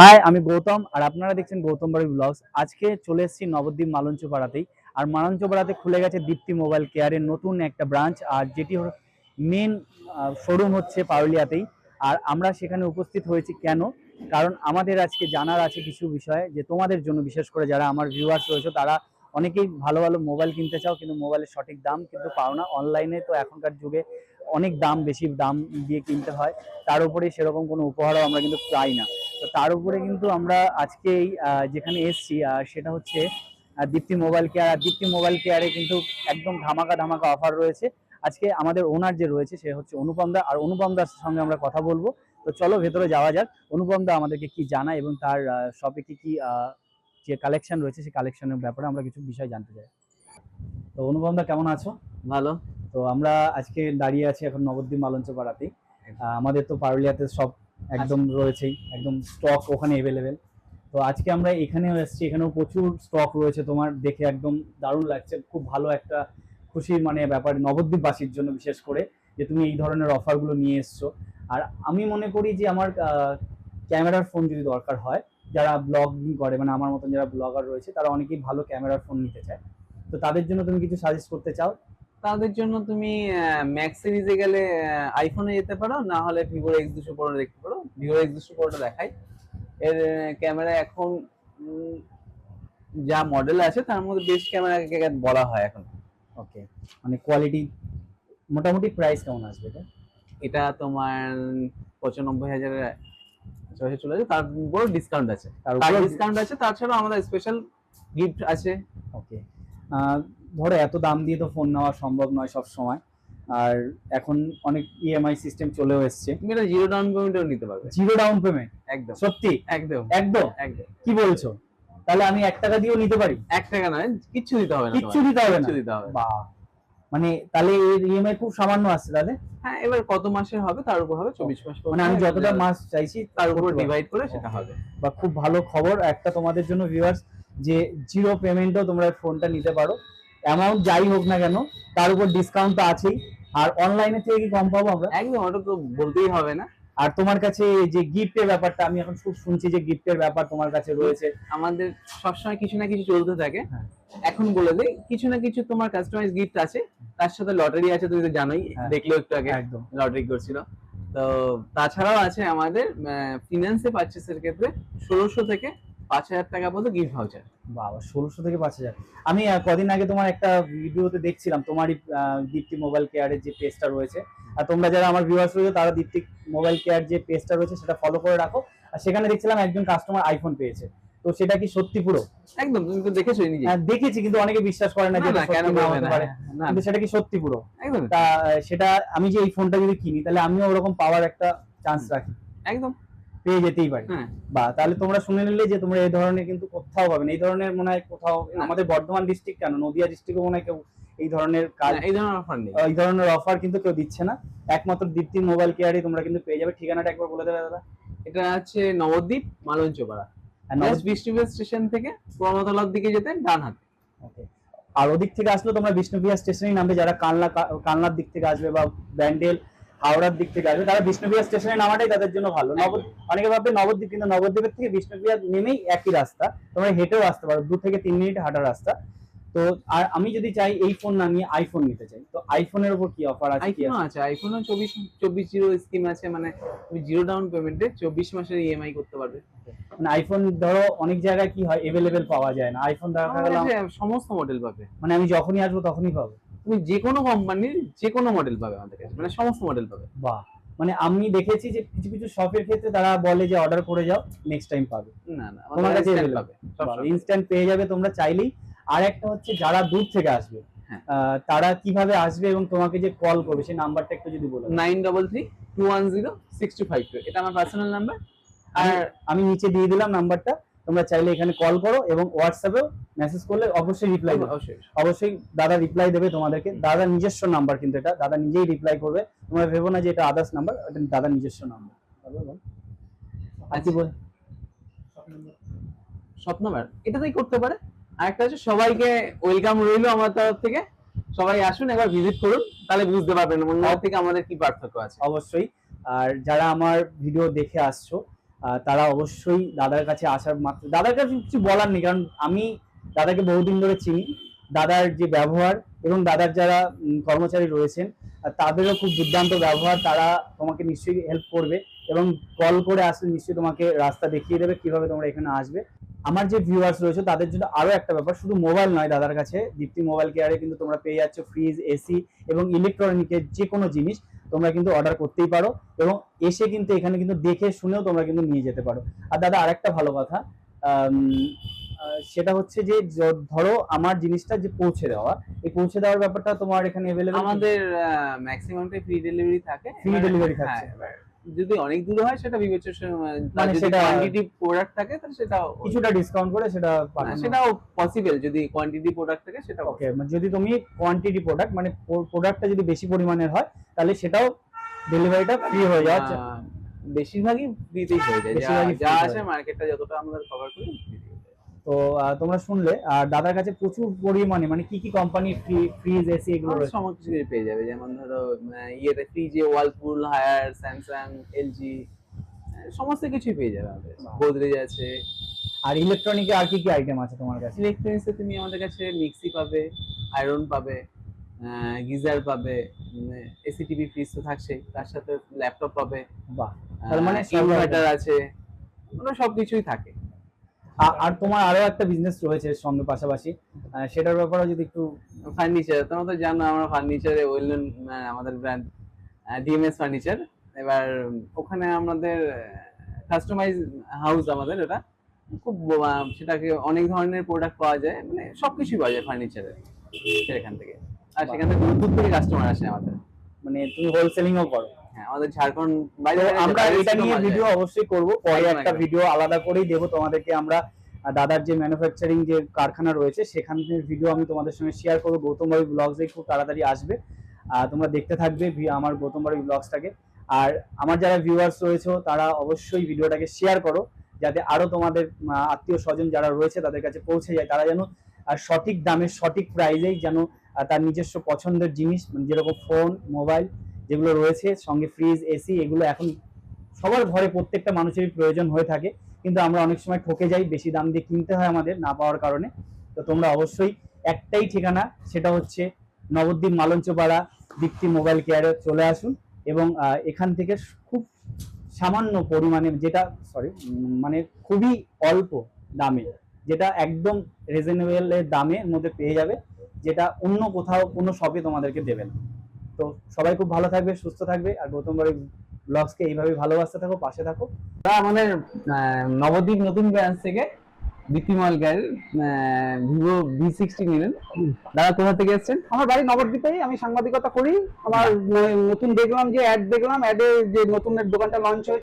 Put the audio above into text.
High আমি গৌতম, আর আপনারা দেখছেন গৌতম বাড়ি ব্লগস আজকে চলে এসেছি নবদ্বীপ মালঞ্চ পাড়াতেই আর মালঞ্চ পাড়াতে খুলে গেছে দীপ্তি মোবাইল কেয়ারের নতুন একটা ব্রাঞ্চ আর যেটি মেন শোরুম হচ্ছে পাউলিয়াতেই আর আমরা সেখানে উপস্থিত হয়েছি কেন? কারণ আমাদের আজকে জানার আছে কিছু বিষয় যে তোমাদের জন্য, বিশেষ করে যারা আমার ভিউয়ার্স রয়েছে, তারা অনেকেই ভালো ভালো মোবাইল কিনতে চাও, কিন্তু মোবাইলের সঠিক দাম কিন্তু পাও না। অনলাইনে তো এখনকার যুগে অনেক দাম, বেশি দাম দিয়ে কিনতে হয়। তার উপরে সেরকম কোনো উপহারও আমরা কিন্তু পাই না। তো তার উপরে কিন্তু আমরা আজকে যেখানে এসছি সেটা হচ্ছে দীপ্তি মোবাইল কেয়ার। আর দীপ্তি মোবাইল কেয়ারে কিন্তু একদম ধামাকা ধামাকা অফার রয়েছে। আজকে আমাদের ওনার যে রয়েছে সে হচ্ছে অনুপম দা। আর অনুপম দার সঙ্গে আমরা কথা বলব। তো চলো ভেতরে যাওয়া যাক। অনুপম দা আমাদেরকে কি জানায় এবং তার শপে কি কি যে কালেকশন রয়েছে সেই কালেকশনের ব্যাপারে আমরা কিছু বিষয় জানতে চাই। তো অনুপম দা কেমন আছো? ভালো। তো আমরা আজকে দাঁড়িয়ে আছি এখন নবদ্বীপ মালঞ্চ পাড়াতেই আমাদের তো পারুলিয়াতে সব একদম রয়েছেই একদম স্টক ওখানে এভেলেবেল তো আজকে আমরা এখানেও এসেছি এখানেও প্রচুর স্টক রয়েছে তোমার দেখে একদম দারুণ লাগছে খুব ভালো একটা খুশির মানে ব্যাপার নবদ্বীপবাসীর জন্য বিশেষ করে যে তুমি এই ধরনের অফারগুলো নিয়ে এসছো। আর আমি মনে করি যে আমার ক্যামেরার ফোন যদি দরকার হয় যারা ব্লগিং করে মানে আমার মতন যারা ব্লগার রয়েছে তারা অনেকেই ভালো ক্যামেরার ফোন নিতে চায়। তো তাদের জন্য তুমি কিছু সাজেস্ট করতে চাও? তাদের জন্য তুমি ম্যাক্স সিরিজে গেলে আইফোনে যেতে পারো না হলে ভিভোর এক্স দুশো পনেরো দেখতে পারো। ভিভোর এক্স দুশো পনেরোটা দেখাই। এর ক্যামেরা এখন যা মডেল আছে তার মধ্যে বেস্ট ক্যামেরা বলা হয় এখন। ওকে মানে কোয়ালিটি মোটামুটি প্রাইস কেমন আসবে এটা? এটা তোমার পঁচানব্বই হাজারের কাছাকাছি চলে যাবে। তার উপর ডিসকাউন্ট আছে। তার ডিসকাউন্ট আছে তাছাড়া আমাদের স্পেশাল গিফট আছে। ওকে ধরো এত দাম দিয়ে তো ফোন নেওয়া সম্ভব নয় সব সময় আর এখন অনেক ইএমআই সিস্টেম চলেও এসছে। তুমি এটা জিরো ডাউন পেমেন্টও নিতে পারবে। জিরো ডাউন পেমেন্ট একদম। সত্যি? একদম। একদম? একদম। কি বলছো? তাহলে আমি এক টাকা দিয়েও নিতে পারি? এক টাকা নয় কিচ্ছু দিতে হবে না কিচ্ছু দিতে হবে না? কিচ্ছু দিতে হবে না। বাহ। মানে তাহলে এর ইএমআই খুব সামান্য আসছে তাহলে? হ্যাঁ এবার কত মাসে হবে? তার উপর হবে চব্বিশ মাস মানে আমি যতটা মাস চাইছি তার উপর ডিভাইড করে সেটা হবে। বা খুব ভালো খবর। একটা তোমাদের জন্য ভিউয়ার্স যে জিরো পেমেন্টও তোমরা ফোনটা নিতে পারো। অ্যামাউন্ট যাই হোক না কেন তার উপর ডিসকাউন্ট তো আছেই। আর অনলাইনে থেকে কি কম পাবো আমরা? একদম ওটা তো বলতেই হবে না। আর তোমার কাছে যে গিফটের ব্যাপারটা আমি এখন খুব শুনছি যে গিফটের ব্যাপার তোমার কাছে রয়েছে। আমাদের সবসময় কিছু না কিছু চলতে থাকে। হ্যাঁ। এখন বলে দেই কিছু না কিছু তোমার কাস্টমাইজ গিফট আছে। তার সাথে লটারি আছে তুমি তো জানোই হ্যাঁ। দেখল একটু আগে একদম। লটারি করছিল। তো তাছাড়াও আছে আমাদের ফিনান্সে পারচেসের ক্ষেত্রে ষোলোশো থেকে পাঁচ হাজার টাকা পর্যন্ত গিফট ভাউচার বাবা ষোলোশো থেকে পাঁচ হাজার। আমি কদিন আগে তোমার একটা ভিডিওতে দেখছিলাম তোমারই দীপ্তি মোবাইল কেয়ারের যে পেজটা রয়েছে। আর তোমরা যারা আমার ভিউয়ার্স রয়েছে তারা দীপ্তি মোবাইল কেয়ার যে পেজটা রয়েছে সেটা ফলো করে রাখো। আর সেখানে দেখছিলাম একজন কাস্টমার আইফোন পেয়েছে। তো সেটা কি সত্যি পুরো? একদম তুমি তো দেখেছ নিজে। হ্যাঁ, দেখেছি কিন্তু অনেকে বিশ্বাস করে না যে না, কেন হতে পারে। না, কিন্তু সেটা কি সত্যি পুরো? একদম। তা সেটা আমি যে এই ফোনটা যদি কিনি তাহলে আমিও ওরকম পাওয়ার একটা চান্স রাখি। একদম। পেয়ে যেতেই পারি। হ্যাঁ। বা তাহলে তোমরা শুনে নিলে যে তোমরা এই ধরনের কিন্তু কোথাও পাবে না এই ধরনের মনে হয় কোথাও আমাদের বর্ধমান ডিস্ট্রিক্ট কেন? নদিয়া ডিস্ট্রিক্টে মনে হয় কেউ এই ধরনের কাজ এই ধরনের অফার নেই। এই ধরনের অফার কিন্তু কেউ দিচ্ছে না। একমাত্র দীপ্তি মোবাইল কেয়ারে তোমরা কিন্তু পেয়ে যাবে। ঠিকানাটা একবার বলে দেবে দাদা। এটা হচ্ছে নবদ্বীপ মালঞ্চপাড়া। আর নব- জাস্ট বিষ্ণুপুর স্টেশন থেকে পুরমতলার দিকে যেতে ডান হাতে. আর ওদিক থেকে আসলে তোমরা বিষ্ণুপ্রিয়া স্টেশনেই নামবে। যারা কালনা কালনার দিক থেকে আসবে বা ব্যান্ডেল হাওড়ার দিক থেকে আসবে। তারা বিষ্ণুপ্রিয়া স্টেশনে নামাটাই তাদের জন্য ভালো। অনেকে ভাববে নবদ্বীপ কিন্তু নবদ্বীপের থেকে বিষ্ণুপ্রিয়া নেমেই একই রাস্তা। তোমরা হেঁটেও আসতে পারো দু থেকে তিন মিনিট হাঁটার রাস্তা। তো আর আমি যদি চাই এই ফোন না নিয়ে আইফোন নিতে চাই। তো আইফোনের উপর কি অফার আছে কি আইফোনও আছে? আইফোনও চব্বিশ চব্বিশ জিরো স্কিম আছে মানে তুমি জিরো ডাউন পেমেন্টে চব্বিশ মাসের ইএমআই করতে পারবে। মানে আইফোন ধরো অনেক জায়গায় কি হয় এভেলেবেল পাওয়া যায় না। আইফোন দেখা গেল সমস্ত মডেল পাবে। মানে আমি যখনই আসব তখনই পাবো। তুমি যে কোনো কোম্পানির যে কোনো মডেল পাবে আমাদের কাছে মানে সমস্ত মডেল পাবে। বাহ। মানে আমি দেখেছি যে কিছু কিছু শপের ক্ষেত্রে তারা বলে যে অর্ডার করে যাও নেক্সট টাইম পাবে। না না তোমার কাছে পাবে। ইনস্ট্যান্ট পেয়ে যাবে তোমরা চাইলেই। আর একটা হচ্ছে যারা দূর থেকে আসবে হ্যাঁ। তারা কীভাবে আসবে এবং তোমাকে যে কল করবে সেই নাম্বারটা একটু যদি বলো। Nine double three two one zero six two five two এটা আমার পার্সোনাল নাম্বার আর আমি নিচে দিয়ে দিলাম নাম্বারটা তোমরা চাইলে এখানে কল করো এবং হোয়াটসঅ্যাপেও মেসেজ করলে অবশ্যই রিপ্লাই দেবে। অবশ্যই অবশ্যই। দাদা রিপ্লাই দেবে তোমাদেরকে। দাদা নিজস্ব নাম্বার কিন্তু এটা। দাদা নিজেই রিপ্লাই করবে। তোমরা ভেবো না যে এটা আদার্স নাম্বার এটা দাদা নিজস্ব নাম্বার আর কি বল? স্বপ্ন নাম্বার এটাতেই করতে পারে। আর একটা হচ্ছে সবাইকে ওয়েলকাম রইল আমার তরফ থেকে। সবাই আসুন একবার ভিজিট করুন তাহলে বুঝতে পারবেন অন্য থেকে আমাদের কি পার্থক্য আছে। অবশ্যই। আর যারা আমার ভিডিও দেখে আসছো তারা অবশ্যই দাদার কাছে আসার মাত্র দাদার কাছে কিছু বলার নেই, কারণ আমি দাদাকে বহুদিন ধরে চিনি। দাদার যে ব্যবহার এবং দাদার যারা কর্মচারী রয়েছেন তাদেরও খুব দুর্দান্ত ব্যবহার। তারা তোমাকে নিশ্চয়ই হেল্প করবে এবং কল করে আসলে নিশ্চয়ই তোমাকে রাস্তা দেখিয়ে দেবে কীভাবে তোমরা এখানে আসবে। আমার যে ভিউয়ার্স রয়েছে তাদের জন্য আরও একটা ব্যাপার শুধু মোবাইল নয় দাদার কাছে দীপ্তি মোবাইল কেয়ারে কিন্তু তোমরা পেয়ে যাচ্ছ ফ্রিজ এসি এবং ইলেকট্রনিকের যে কোনো জিনিস তোমরা কিন্তু অর্ডার করতেই পারো এবং এসে কিন্তু এখানে কিন্তু দেখে শুনেও তোমরা কিন্তু নিয়ে যেতে পারো। আর দাদা আরেকটা ভালো কথা সেটা হচ্ছে যে ধরো আমার জিনিসটা যে পৌঁছে দেওয়া এই পৌঁছে দেওয়ার ব্যাপারটা তোমার এখানে অ্যাভেলেবল আমাদের ম্যাক্সিমামটাই ফ্রি ডেলিভারি থাকে। Free delivery. এবার যদি অনেক দূরে হয় সেটা বিবেচনা মানে মানে সেটা কোয়ান্টিটি প্রোডাক্ট থাকে তাহলে সেটা কিছুটা ডিসকাউন্ট করে সেটা হ্যাঁ, সেটাও পসিবল যদি কোয়ান্টিটি প্রোডাক্ট থাকে সেটা ওকে যদি তুমি কোয়ান্টিটি প্রোডাক্ট মানে প্রোডাক্টটা যদি বেশি পরিমাণের হয় তাহলে সেটাও ডেলিভারিটা ফ্রি হয়ে যাচ্ছে আহ, বেশিরভাগই ফ্রিতেই হয়ে যায়। যা- আসে মার্কেটটা যতটা আমরা কভার করি তে তোমরা শুনলে আর দাদার কাছে প্রচুর পরিমাণে মানে কি কি কোম্পানি ফ্রি ফ্রিজ এসি এগুলো সমস্ত কিছু পেয়ে যাবে যেমন ধরো আহ, ইয়েতে ফ্রিজে ওয়ালপুল হায়ার স্যামসাং এলজি সমস্ত কিছুই পেয়ে যাবে আমাদের। গোদরেজ আছে। আর ইলেকট্রনিকে আর কি কি আইটেম আছে তোমার কাছে? ইলেকট্রনিক্সে তুমি আমাদের কাছে মিক্সি পাবে আয়রন পাবে গিজার পাবে এসি টিভি ফ্রিজ তো থাকছেই তার সাথে ল্যাপটপ পাবে। বাহ তার মানে ইনভার্টার আছে ওগুলো সবকিছুই থাকে। আর তোমার আরও একটা বিজনেস রয়েছে সঙ্গে পাশাপাশি। সেটার ব্যাপারে যদি একটু ফার্নিচার তোমরা তো জানো আমরা ফার্নিচারে ওয়েল আমাদের ব্র্যান্ড ডিএমএস ফার্নিচার এবার ওখানে আমাদের কাস্টমাইজ হাউস আমাদের এটা। খুব সেটাকে অনেক ধরনের প্রোডাক্ট পাওয়া যায় মানে সবকিছু পাওয়া যায় ফার্নিচারে সেখান থেকে। আর সেখান থেকে দূর দূর থেকে কাস্টমার আসে আমাদের। মানে তুমি হোলসেলিংও করো? হ্যাঁ আমাদের ঝাড়খণ্ড বাইরে আমরা এটা নিয়ে। ভিডিও অবশ্যই করব। পরে একটা। ভিডিও আলাদা করেই দেবো। তোমাদেরকে আমরা দাদার যে ম্যানুফ্যাকচারিং যে কারখানা রয়েছে সেখানের ভিডিও আমি তোমাদের সঙ্গে শেয়ার করব। গৌতম ব্লগসে খুব তাড়াতাড়ি আসবে। তোমরা দেখতে থাকবে আমার গৌতম ব্লগসটাকে আর আমার যারা ভিউয়ার্স রয়েছে তারা অবশ্যই ভিডিওটাকে শেয়ার করো যাতে আরও তোমাদের আত্মীয় স্বজন যারা রয়েছে তাদের কাছে পৌঁছে যায়। তারা যেন আর সঠিক দামে সঠিক প্রাইজেই যেন তার নিজস্ব পছন্দের জিনিস মানে যেরকম ফোন মোবাইল যেগুলো রয়েছে, সঙ্গে ফ্রিজ এসি এগুলো এখন সবার ঘরে প্রত্যেকটা মানুষেরই প্রয়োজন হয়ে থাকে। কিন্তু আমরা অনেক সময় ঠকে যাই, বেশি দাম দিয়ে কিনতে হয় আমাদের না পাওয়ার কারণে। তো তোমরা অবশ্যই একটাই ঠিকানা, সেটা হচ্ছে নবদ্বীপ মালঞ্চপাড়া দীপ্তি মোবাইল কেয়ারে চলে আসুন এবং এখান থেকে খুব সামান্য পরিমাণে যেটা সরি মানে খুবই অল্প দামে, যেটা একদম রিজনেবল দামের মধ্যে পেয়ে যাবে, যেটা অন্য কোথাও, কোনো শপে তোমাদেরকে দেবে না। তো সবাই খুব ভালো থাকবে সুস্থ থাকবে আর গৌতম বাড়ি ব্লগসকে এইভাবে ভালোবাসতে থাকো পাশে থাকো। আমাদের নবদ্বীপ নতুন ব্রাঞ্চ থেকে দীপ্তিমল গ্যাল ভিভো ভি সিক্সটি নিলেন। দাদা কোথা থেকে এসছেন? আমার বাড়ি নবদ্বীপে আমি সাংবাদিকতা করি। আমার ন- নতুন দেখলাম যে অ্যাড দেখলাম অ্যাডে যে নতুন দোকানটা লঞ্চ হয়েছে